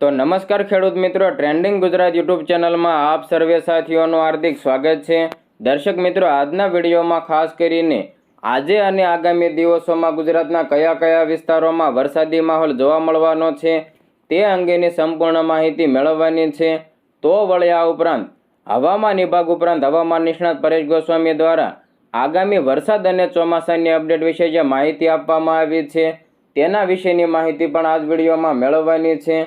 તો નમસ્કાર ખેડૂત મિત્રો ટ્રેન્ડિંગ ગુજરાત યુટ્યુબ ચેનલમાં આપ સર્વે સાથીઓનું હાર્દિક સ્વાગત છે. દર્શક મિત્રો, આજના વિડીયોમાં ખાસ કરીને આજે અને આગામી દિવસોમાં ગુજરાતના કયા કયા વિસ્તારોમાં વરસાદી માહોલ જોવા મળવાનો છે, તે અંગેની સંપૂર્ણ માહિતી મેળવવાની છે. તો વળી આ ઉપરાંત હવામાન વિભાગ ઉપરાંત હવામાન નિષ્ણાત પરેશ ગોસ્વામી દ્વારા આગામી વરસાદ અને ચોમાસાની અપડેટ વિશે જે માહિતી આપવામાં આવી છે, તેના વિશેની માહિતી પણ આ જ વિડીયોમાં મેળવવાની છે.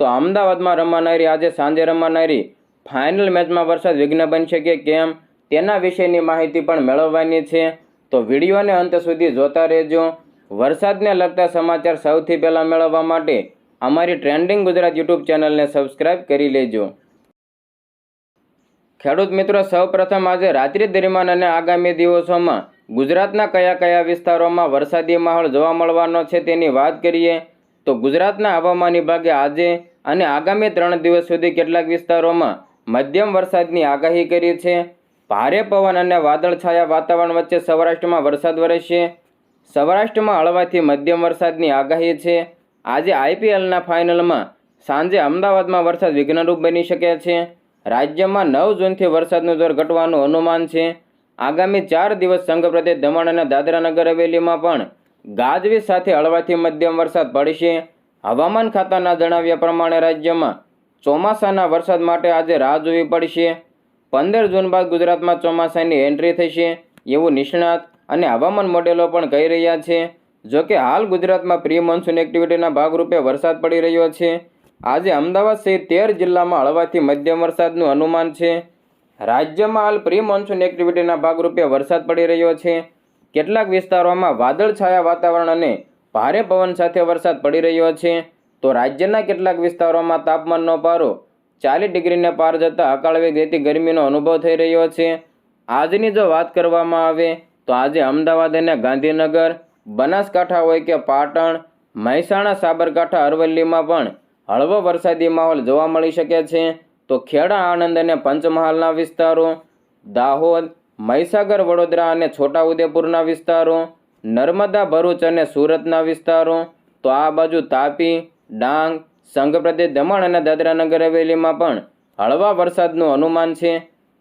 તો અમદાવાદમાં રમાનારી આજે સાંજે રમાનારી ફાઇનલ મેચમાં વરસાદ વિઘ્ન બનશે કે કેમ? તેના વિશેની માહિતી પણ મેળવવાની છે. તો વિડીયોને અંત સુધી જોતા રહેજો. વરસાદને લગતા સમાચાર સૌથી પહેલાં મેળવવા માટે અમારી ટ્રેન્ડિંગ ગુજરાત યુટ્યુબ ચેનલને સબસ્ક્રાઇબ કરી લેજો. ખેડૂત મિત્રો, સૌપ્રથમ આજે રાત્રિ દરમિયાન અને આગામી દિવસોમાં ગુજરાતના કયા કયા વિસ્તારોમાં વરસાદી માહોલ જોવા મળવાનો છે તેની વાત કરીએ. તો ગુજરાતના હવામાન વિભાગે આજે અને આગામી ત્રણ દિવસ સુધી કેટલાક વિસ્તારોમાં મધ્યમ વરસાદની આગાહી કરી છે. ભારે પવન અને વાદળછાયા વાતાવરણ વચ્ચે સૌરાષ્ટ્રમાં વરસાદ વરસશે. સૌરાષ્ટ્રમાં હળવાથી મધ્યમ વરસાદની આગાહી છે. આજે આઈપીએલના ફાઇનલમાં સાંજે અમદાવાદમાં વરસાદ વિઘ્નરૂપ બની શકે છે. રાજ્યમાં નવ જૂનથી વરસાદનું જોર ઘટવાનું અનુમાન છે. આગામી ચાર દિવસ સંઘ પ્રદેશ દમણ અને દાદરા નગર હવેલીમાં પણ ગાજવીજ સાથે હળવાથી મધ્યમ વરસાદ પડશે. હવામાન ખાતાના જણાવ્યા પ્રમાણે રાજ્યમાં ચોમાસાના વરસાદ માટે આજે રાહ જોવી પડશે. પંદર જૂન બાદ ગુજરાતમાં ચોમાસાની એન્ટ્રી થશે એવું નિષ્ણાત અને હવામાન મોડેલો પણ કહી રહ્યા છે. જોકે હાલ ગુજરાતમાં પ્રી મોન્સૂન એક્ટિવિટીના ભાગરૂપે વરસાદ પડી રહ્યો છે. આજે અમદાવાદ સહિત તેર જિલ્લામાં હળવાથી મધ્યમ વરસાદનું અનુમાન છે. રાજ્યમાં હાલ પ્રી મોન્સૂન એક્ટિવિટીના ભાગરૂપે વરસાદ પડી રહ્યો છે. કેટલાક વિસ્તારોમાં વાદળછાયા વાતાવરણ અને ભારે પવન સાથે વરસાદ પડી રહ્યો છે, તો રાજ્યના કેટલાક વિસ્તારોમાં તાપમાનનો પારો. ચાલીસ ડિગ્રીને પાર જતાં અકાળવેગ રહેતી ગરમીનો અનુભવ થઈ રહ્યો છે. આજની જો વાત કરવામાં આવે, તો આજે અમદાવાદ અને ગાંધીનગર, બનાસકાંઠા હોય કે પાટણ, મહેસાણા, સાબરકાંઠા, અરવલ્લીમાં પણ હળવો વરસાદી માહોલ જોવા મળી શકે છે. તો ખેડા, આણંદ અને પંચમહાલના વિસ્તારો, દાહોદ, મહીસાગર, વડોદરા અને છોટાઉદેપુરના વિસ્તારો નર્મદા, ભરૂચ અને સુરતના વિસ્તારો, તો આ બાજુ તાપી, ડાંગ સંઘપ્રદેશ દમણ અને દાદરાનગર હવેલીમાં પણ હળવા વરસાદનું અનુમાન છે.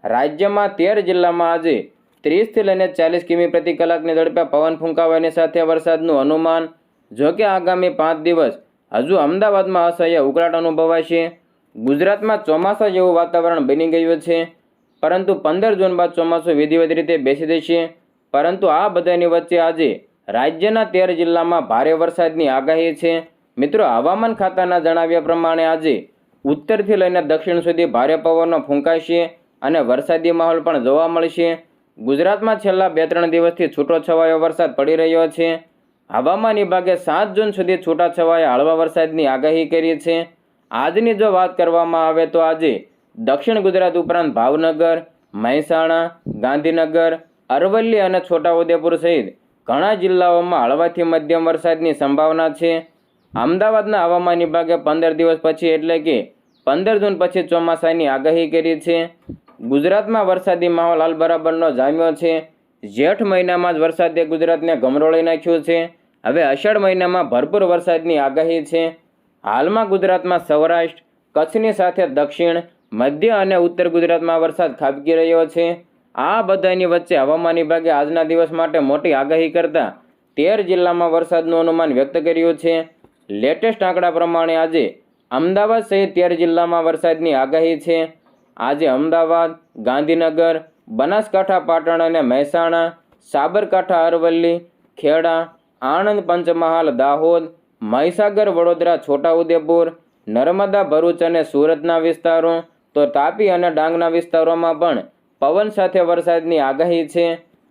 રાજ્યમાં તેર જિલ્લામાં આજે ત્રીસથી લઈને ચાલીસ કિમી પ્રતિ કલાકની ઝડપે પવન ફૂંકાવાની સાથે વરસાદનું અનુમાન જોકે આગામી પાંચ દિવસ હજુ અમદાવાદમાં અસહ્ય ઉકળાટ અનુભવાશે. ગુજરાતમાં ચોમાસા જેવું વાતાવરણ બની ગયું છે, પરંતુ પંદર જૂન બાદ ચોમાસું વિધિવત રીતે બેસી જશે. પરંતુ આ બધાની વચ્ચે આજે રાજ્યના તેર જિલ્લામાં ભારે વરસાદની આગાહી છે. મિત્રો, હવામાન ખાતાના જણાવ્યા પ્રમાણે આજે ઉત્તરથી લઈને દક્ષિણ સુધી ભારે પવનો ફૂંકાશે અને વરસાદી માહોલ પણ જોવા મળશે. ગુજરાતમાં છેલ્લા બે ત્રણ દિવસથી છૂટો છવાયો વરસાદ પડી રહ્યો છે. હવામાન વિભાગે સાત જૂન સુધી છૂટાછવાયા હળવા વરસાદની આગાહી કરી છે. આજની જો વાત કરવામાં આવે તો આજે દક્ષિણ ગુજરાત ઉપરાંત ભાવનગર, મહેસાણા, ગાંધીનગર અરવલ્લી અને છોટાઉદેપુર સહિત ઘણા જિલ્લાઓમાં હળવાથી મધ્યમ વરસાદની સંભાવના છે. અમદાવાદના હવામાન વિભાગે પંદર દિવસ પછી એટલે કે પંદર જૂન પછી ચોમાસાની આગાહી કરી છે. ગુજરાતમાં વરસાદી માહોલ હાલ બરાબરનો જામ્યો છે. જેઠ મહિનામાં જ વરસાદે ગુજરાતને ગમરોળી નાખ્યું છે. હવે અષાઢ મહિનામાં ભરપૂર વરસાદની આગાહી છે. હાલમાં ગુજરાતમાં સૌરાષ્ટ્ર, કચ્છની સાથે દક્ષિણ, મધ્ય અને ઉત્તર ગુજરાતમાં વરસાદ ખાબકી રહ્યો છે. આ બધાની વચ્ચે હવામાન વિભાગે આજના દિવસ માટે મોટી આગાહી કરતા તેર જિલ્લામાં વરસાદનું અનુમાન વ્યક્ત કર્યું છે. લેટેસ્ટ આંકડા પ્રમાણે આજે અમદાવાદ સહિત તેર જિલ્લામાં વરસાદની આગાહી છે. આજે અમદાવાદ, ગાંધીનગર, બનાસકાંઠા, પાટણ અને મહેસાણા, સાબરકાંઠા, અરવલ્લી, ખેડા, આણંદ, પંચમહાલ, દાહોદ, મહીસાગર, વડોદરા, છોટાઉદેપુર, નર્મદા, ભરૂચ અને સુરતના વિસ્તારો, તો તાપી અને ડાંગના વિસ્તારોમાં પણ પવન સાથે વરસાદની આગાહી છે.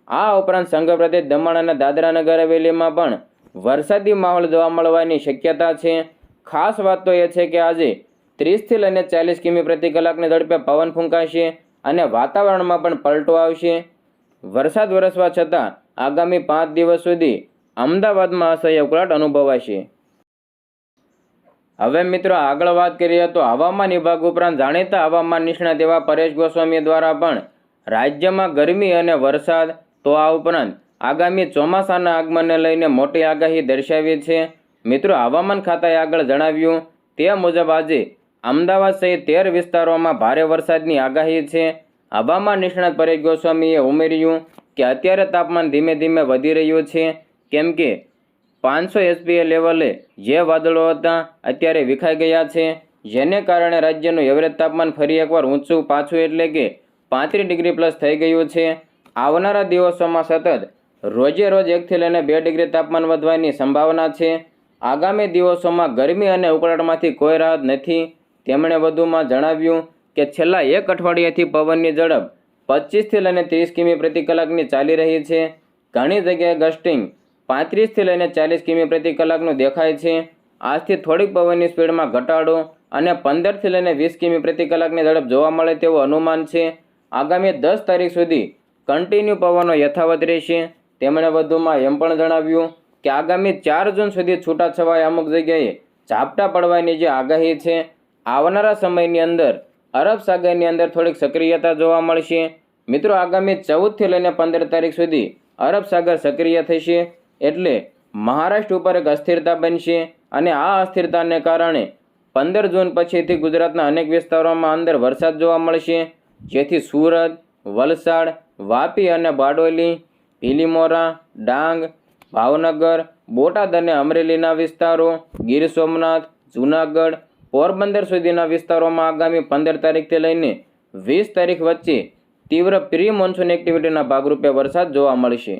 આ ઉપરાંત સંઘ પ્રદેશ દમણ અને દાદરાનગર હવેલીમાં પણ વરસાદી માહોલ જોવા મળવાની શક્યતા છે. ખાસ વાત તો એ છે કે આજે ત્રીસથી લઈને ચાલીસ કિમી પ્રતિ કલાકની ઝડપે પવન ફૂંકાશે અને વાતાવરણમાં પણ પલટો આવશે. વરસાદ વરસવા છતાં આગામી પાંચ દિવસ સુધી અમદાવાદમાં અસહ્ય ઉકળાટ અનુભવાશે. હવે મિત્રો આગળ વાત કરીએ તો હવામાન વિભાગ ઉપરાંત જાણીતા હવામાન નિષ્ણાત એવા પરેશ ગોસ્વામી દ્વારા પણ રાજ્યમાં ગરમી અને વરસાદ, તો આ ઉપરાંત આગામી ચોમાસાના આગમનને લઈને મોટી આગાહી દર્શાવી છે. મિત્રો, હવામાન ખાતાએ આગળ જણાવ્યું, તે મુજબ આજે અમદાવાદ સહિત તેર વિસ્તારોમાં ભારે વરસાદની આગાહી છે. હવામાન નિષ્ણાત પરેશ ગોસ્વામીએ ઉમેર્યું કે અત્યારે તાપમાન ધીમે ધીમે વધી રહ્યું છે. કેમ કે પાંચસો એસપીએ લેવલે જે વાદળો હતા, અત્યારે વિખાઈ ગયા છે. જેને કારણે રાજ્યનું એવરેજ તાપમાન ફરી એકવાર ઊંચું પાછું એટલે કે પાંત્રીસ ડિગ્રી પ્લસ થઈ ગયું છે. આવનારા દિવસોમાં સતત રોજે રોજ એકથી લઈને બે ડિગ્રી તાપમાન વધવાની સંભાવના છે. આગામી દિવસોમાં ગરમી અને ઉકળાટમાંથી કોઈ રાહત નથી. તેમણે વધુમાં જણાવ્યું કે છેલ્લા એક અઠવાડિયાથી પવનની ઝડપ પચીસથી લઈને ત્રીસ કિમી પ્રતિ કલાકની ચાલી રહી છે. ઘણી જગ્યાએ ગસ્ટિંગ પાંત્રીસથી લઈને ચાલીસ કિમી પ્રતિ કલાકનું દેખાય છે. આજથી થોડીક પવનની સ્પીડમાં ઘટાડો અને પંદરથી લઈને વીસ કિમી પ્રતિ કલાકની ઝડપ જોવા મળે તેવું અનુમાન છે. આગામી દસ તારીખ સુધી કન્ટિન્યુ પવનો યથાવત રહેશે. તેમણે વધુમાં એમ પણ જણાવ્યું કે આગામી ચાર જૂન સુધી છૂટાછવાયા અમુક જગ્યાએ ઝાપટા પડવાની જે આગાહી છે, આવનારા સમયની અંદર અરબ સાગરની અંદર થોડીક સક્રિયતા જોવા મળશે. મિત્રો, આગામી ચૌદથી લઈને પંદર તારીખ સુધી અરબ સાગર સક્રિય થશે એટલે મહારાષ્ટ્ર ઉપર એક અસ્થિરતા બનશે અને આ અસ્થિરતાને કારણે પંદર જૂન પછીથી ગુજરાતના અનેક વિસ્તારોમાં અંદર વરસાદ જોવા મળશે. જેથી સુરત, વલસાડ, વાપી અને બારડોલી, ભીલીમોરા, ડાંગ, ભાવનગર, બોટાદ અને અમરેલીના વિસ્તારો, ગીર સોમનાથ, જૂનાગઢ, પોરબંદર સુધીના વિસ્તારોમાં આગામી પંદર તારીખથી લઈને વીસ તારીખ વચ્ચે તીવ્ર પ્રી મોન્સૂન એક્ટિવિટીના ભાગરૂપે વરસાદ જોવા મળશે.